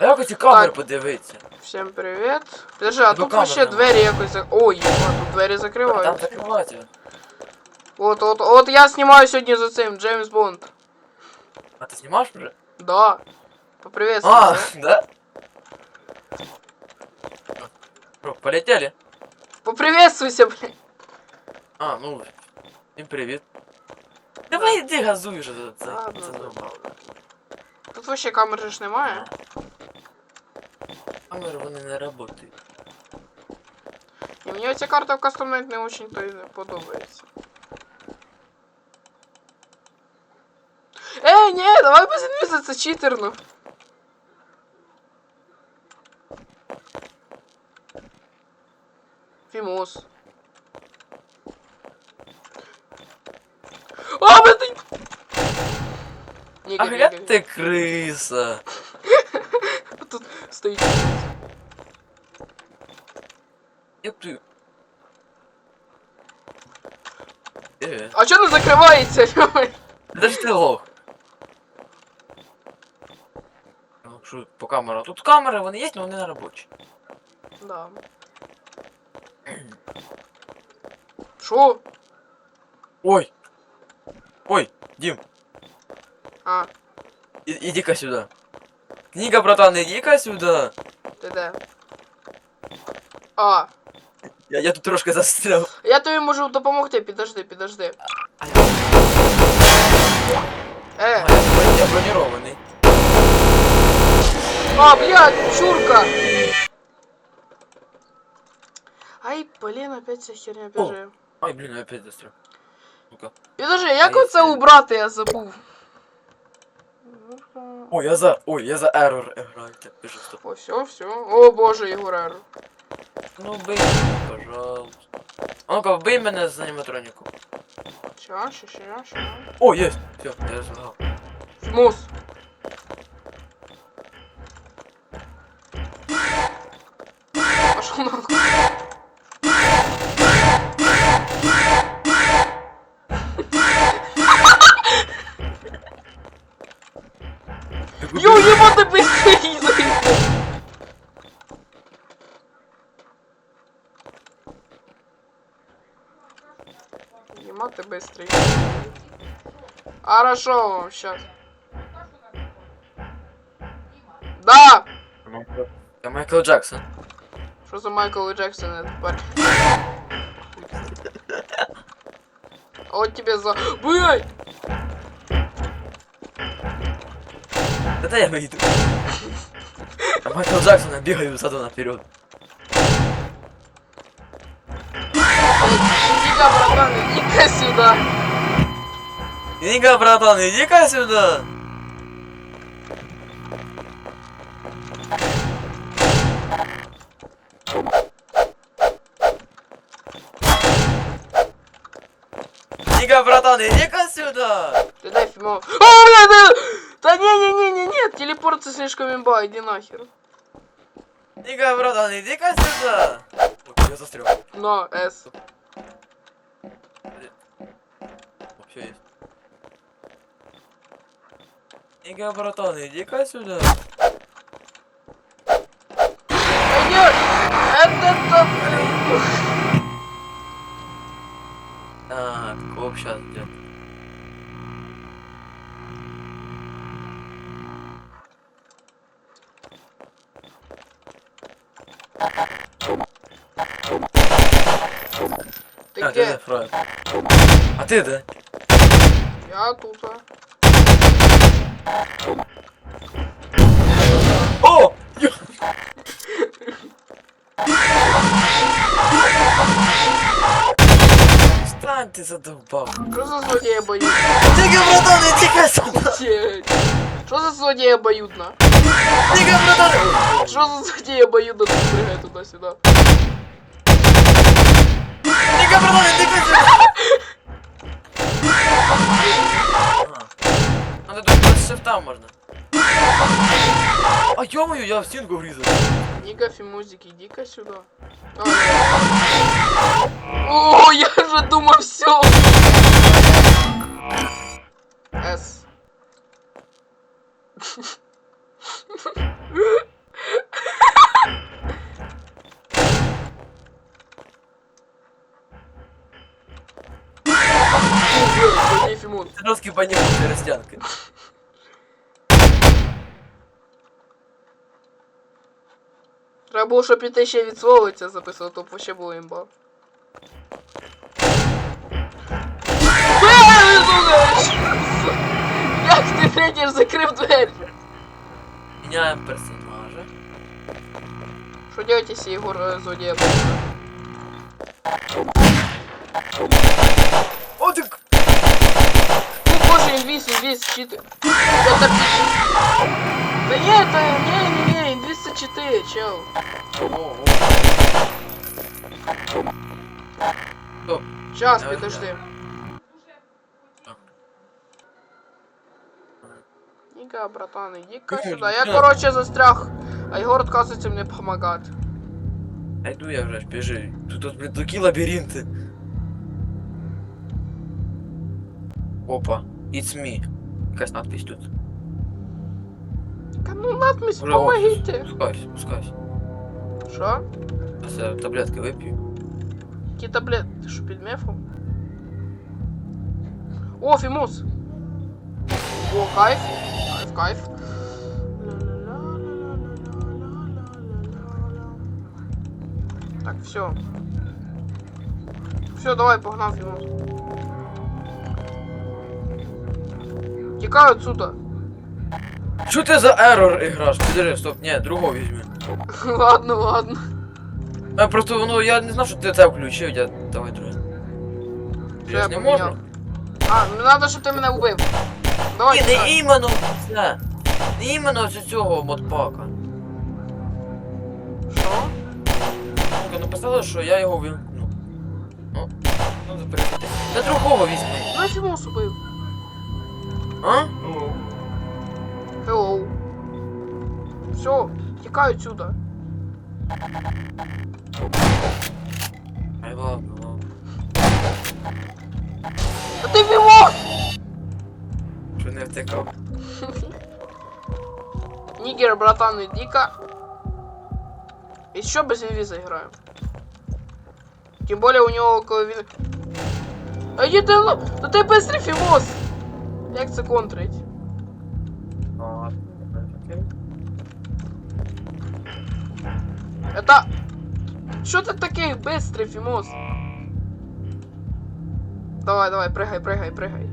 А як оці камери Так. подивитися? Всім привіт. Подожди, а Тебе тут камер вообще нема. двері якось зак... Ой, єба, тут двері Там закриваються. закривати. От, от, от я знімаю сьогодні за цим, Джеймс Бонд. А ти знімаєш вже? Да. Поприветствую. А, да? да? Що, полетели? Поприветствуйся, блин. А, ну, всім привіт. Давай іди газуй вже за це. Ладно, це добре. нормально. Тут вообще камери ж немає. Камери вони не працюють. І мені ця карта в Custom не очень то й подобається. Ей, ні, давай без інвіза, це читерно. Фімос. А, мене... Ні, А ні, гля ні, ні. ти криса. Тут стоїть. Як ти? Е, А чого не закривається? де ж ти лох? Ну, що по камерам? Тут камери, вони є, але вони не робочі. Да. Шо? Ой! Ой, Дім, А, і- іди-ка сюди. Книга, братан, іди-ка сюди. ти де? А, Я, я тут трошки застряв. я тобі можу допомогти, підожди, підожди. А я, Е, а, я, я бронірований. а, блядь, чурка! Ай, блін, опять ця херня біже. Ай, блін, я опять застряв. Ну-ка. Підожди, як Ай, оце це- убрати, я забув. Ой, я за. Ой, я за ерор граю. Так, пишу стоп. О, все, все. О боже, Єгорер. Ну бий, пожалуйста. А ну-ка, вбий мене з ща, ща, ща. О, є! Все, я згадав. Фімос. Ё, ебать, ты быстрее! Ема ты быстрый. Хорошо, сейчас. Да! Я Майкл Джексон. Що за Майкл Джексон это тепер? От тебе за... Блядь! Да дай я выйду. А Майкл Джексон, я бегаю заду наперед. Иди-ка, братан, иди-ка сюда. Иди-ка, братан, иди-ка сюда. Иди-ка, братан, иди-ка сюда. Ты дай Фимо. О, блядь, да! Да не-не-не-не-не, телепорт это слишком имба, иди нахер. Иди-ка, братан, иди-ка сюда. Я застрял. На, С. Вообще есть. Иди-ка, братан, иди-ка сюда. Пойдёт! Это то... Так, коп сейчас. Ты А, где? ты Фред. А ты да? Я тут. а. О! Ё- Стань ты задолбал. Что за злодеи обоюдно? Иди-ка, братан, иди-ка сюда. Блядь. Что за злодеи обоюдно? Иди-ка, братан. Что за злодеи обоюдно тут прыгает туда-сюда? Иди-ка, братан, иди-ка сюда. А, Надо тут с шифта можно. А ё-моё, я в стенку врезал. Ника Фимузик, иди-ка сюда. О, я же думал, все. С. Трошки понімав перестянки. Треба було, щоб піти ще від свого це записувати, то ще було імба. Е, сука! Як ти третій ж закрив двері? Міняємо персонажа. Що делаете, если Егор э, злодея О, так! Ну, боже, инвиз, инвиз, щиты. Это пи- Да не, это, не, не, не, инвиз это читы, чел. О, о. Стоп. Сейчас, Давай, подожди. Так. Ника, братан, иди-ка Блин, сюда. Я, блин. короче, застряг. А Егор отказывается мне помогать. А йду я вже ж, біжи. Тут, тут блін, такі лабіринти. Опа, it's me. Якась надпись тут. Да ну надпись, Уже, помогите. Спускайся, спускайся. Что? Я таблетки вип'ю. Какие таблетки? Ты что, перед мефом? О, Фимус! О, кайф. Кайф, кайф. Так, все. Все, давай, погнал, Фимус. Тікаю отсюда. Що ти за ерор іграш? Підожди, стоп, ні, другого візьми. ладно, ладно. А просто воно, я не знав, що ти це включив, я давай друге. Я я ж не поміняв? можу. А, ну надо, щоб ти мене вбив. Давай, Ні, тікай. не іменно це. Не іменно з цього модпака. Що? Тільки написали, що я його вимкну. Ну, ну заперечити. Та другого візьми. Ну, Фимус убив. А? Hello. Все, тікаю отсюда. А ти Фимус! Що не втикав. Нигер, братан, иди-ка. Еще без инвиза играем. Тем более у него. А иди ты, да ты быстрый Фимос! Як це контрить? Окей. Это... Что ты такий быстрый, Фимос? Давай, давай, прыгай, прыгай, прыгай.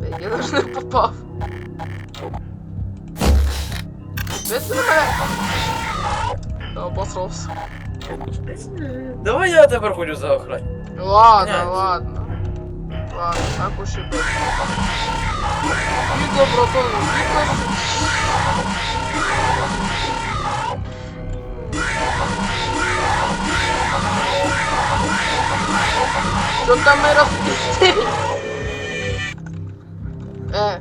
Да я даже не попав. Быстрее! Да, обосрался. Давай я тепер хочу за охрань. Ладно, Понятно. ладно. Ладно, так уж и быть. Братан, видно. Что там мы распустили? Э.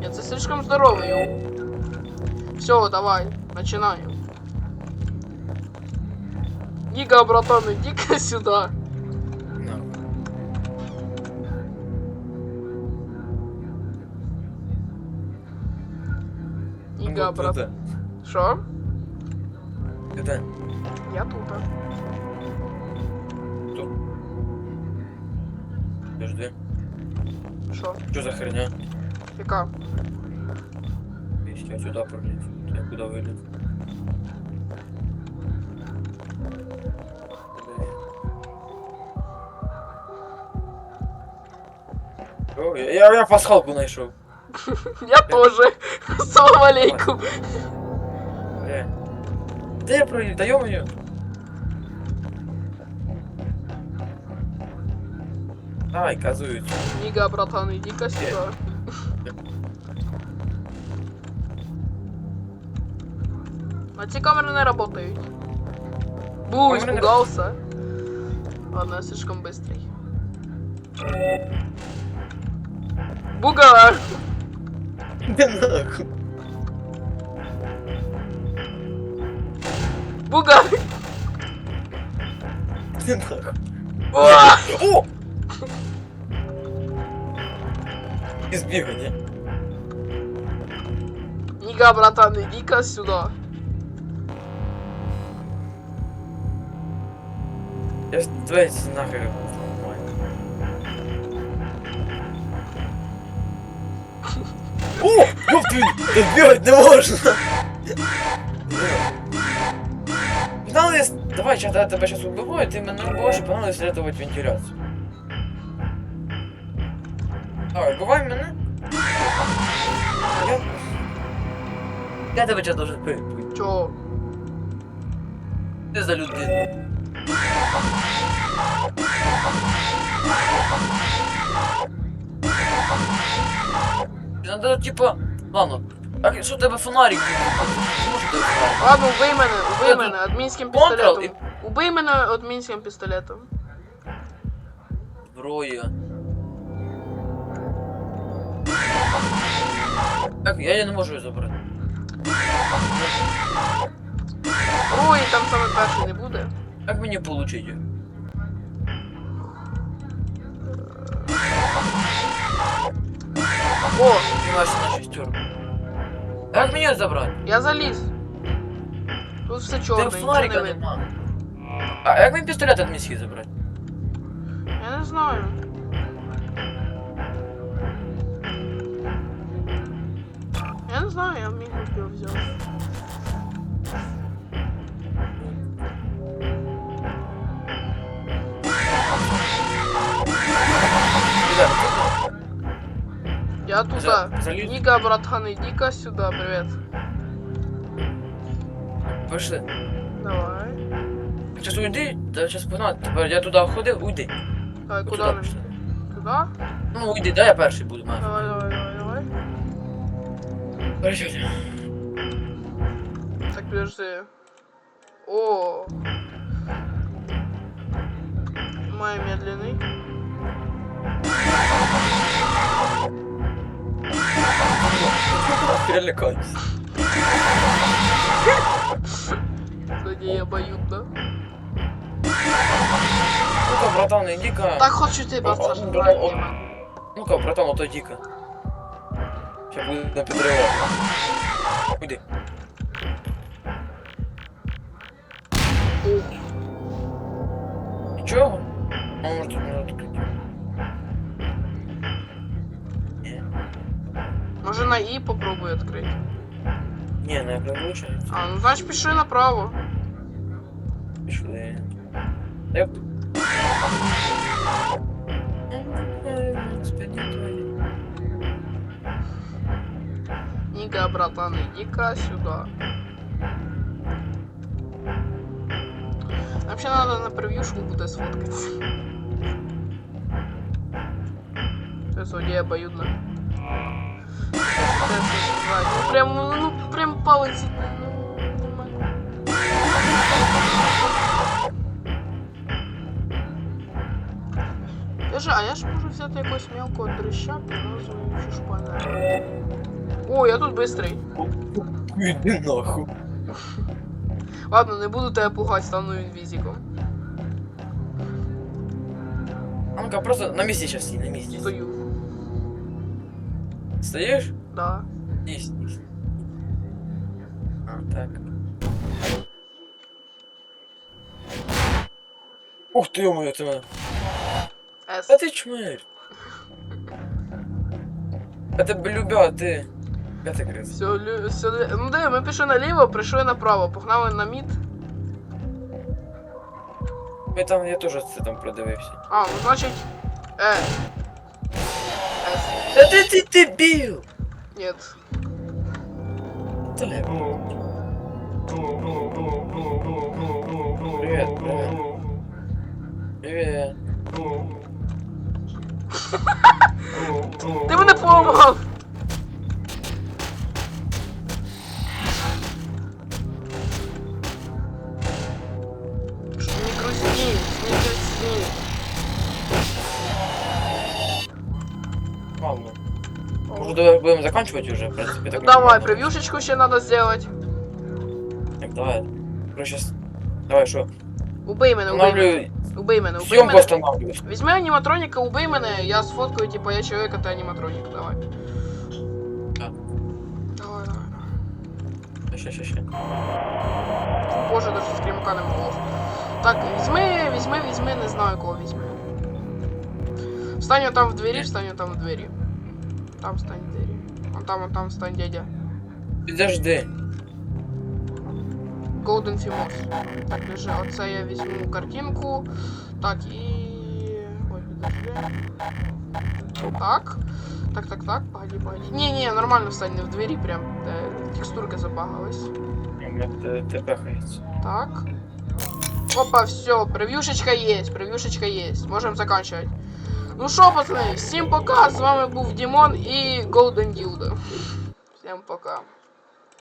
Нет, ты слишком здоровый. Все, давай, начинаем. Нига, братан, иди-ка сюда. Нига, Ну, брат. Де? Я тут. а. Тут. Подожди. Шо? Що за херня? Яка? Я сюда то я куда вылез? О, я, я, я пасхалку знайшов. Я тоже. Салам алейкум. Е. Де я пролетел? Да ё-моё. Ай, казують. Нига, братан, иди-ка сюда. А те камеры не работают. Бу, испугался. Ладно, я слишком быстрый. Бугар! Де нахуй? Бугар! Де нахуй? О! О! І збігання. Нига, братан, иди-ка сюда. Я ж дивись О, ёб твою, бегать не можна. Погнали, с- давай, сейчас я тебя сейчас убиваю, ты меня убиваешь, и погнали исследовать вентиляцию. Давай, убивай меня. Я... Я тебе сейчас должен прийти. Чого? Ти за людину. Надо, типа, ладно. А що у тебе фонарик? Ладно, убий мене, убий Я мене адмінським Контрол пістолетом. Убий мене адмінським пістолетом. Зброя. Так, я її не можу її забрати. Ой, там саме перший не буде. Як мені получить її? О, Знімаєш на шестерку. Як мені її забрати? я заліз. Тут все Ти чорне, нічого фонарика не видно. нема. А як мені пістолет від міськи забрати? Я не знаю. Я не знаю, я міг би його взяти. Я туда. За- заліз. Нига, братан, иди-ка сюда, привет. Пішли. Давай. Сейчас уйди, да сейчас погнати. Тепер я туди ходив, уйди. Давай, От куда туди нам? пішли. Туда? Ну уйди, дай я перший буду, мав. Давай, давай, давай, давай. Перечуйте. Так, подожди. О. Мой медленный. Перелякаюсь. Кстати, обоюдно. Ну-ка, братан, иди-ка. Так хочу о. не могу. Ну-ка, братан, отойди-ка. Сейчас буду на підривати. Уйди. О, Нічого? А може тут Може на И попробуй открыть. Ні, не виходить. А, ну значит пиши направо. Пішли. Йоп. Нига, братан, иди-ка сюда. Вообще надо на превьюшку будет сфоткать. Это судья обоюдно. Ну прям, ну прям палец. ну, не могу. Скажи, а я ж можу взяти якогось мелкого дрища під назвою Чушпана. О, я тут быстрый. Іди нахуй. Ладно, не буду тебе пугать, стану інвізиком. А ну-ка, просто на місці сейчас стій, на місці. Стою. Стоїш? Да. Есть, есть. А, так. Ух ты, моя ты моя. С. А ты чмырь. Это б любя, ты. Пятый крест. Все, лю... все, лю- ну диви, ми пішли наліво, прийшли направо, погнали на мід. Я там, я тоже це там продивився. А, ну значить. Е. с. Да ты, ты дебил! Нет. Привет, заканчивать уже? В принципе, так Ну, давай, нормально. превьюшечку ще надо сделать. Так, давай. Короче, с- давай, что? Убий мене, убий мене. Устанавливаю. Убий мене, убий Съемку мене. останавливаю. Візьми аніматроніка, убий мене, я сфоткаю, типа, я чоловік, а ти аніматронік, давай. Так. Давай, давай, давай. Ща, ща, ща. Боже, даже скрімка не було. Так, візьми, візьми, візьми, не знаю кого візьми. Встань там в двері, встань там в двері. там стань двері. Вон там, вон там стань дядя. Підожди. Golden Fimos. Так, лежи. Оце я візьму картинку. Так, і. Ой, підожди. Так. Так, так, так, погоди, погоди. Ні, ні, нормально встань, не в двері прям. Де текстурка забагалась. Тепехається. Так. Опа, все, превьюшечка есть, превьюшечка есть. Можем заканчивать. Ну що, пацани, всім пока. З вами був Дімон і Golden Dildo. Всім пока.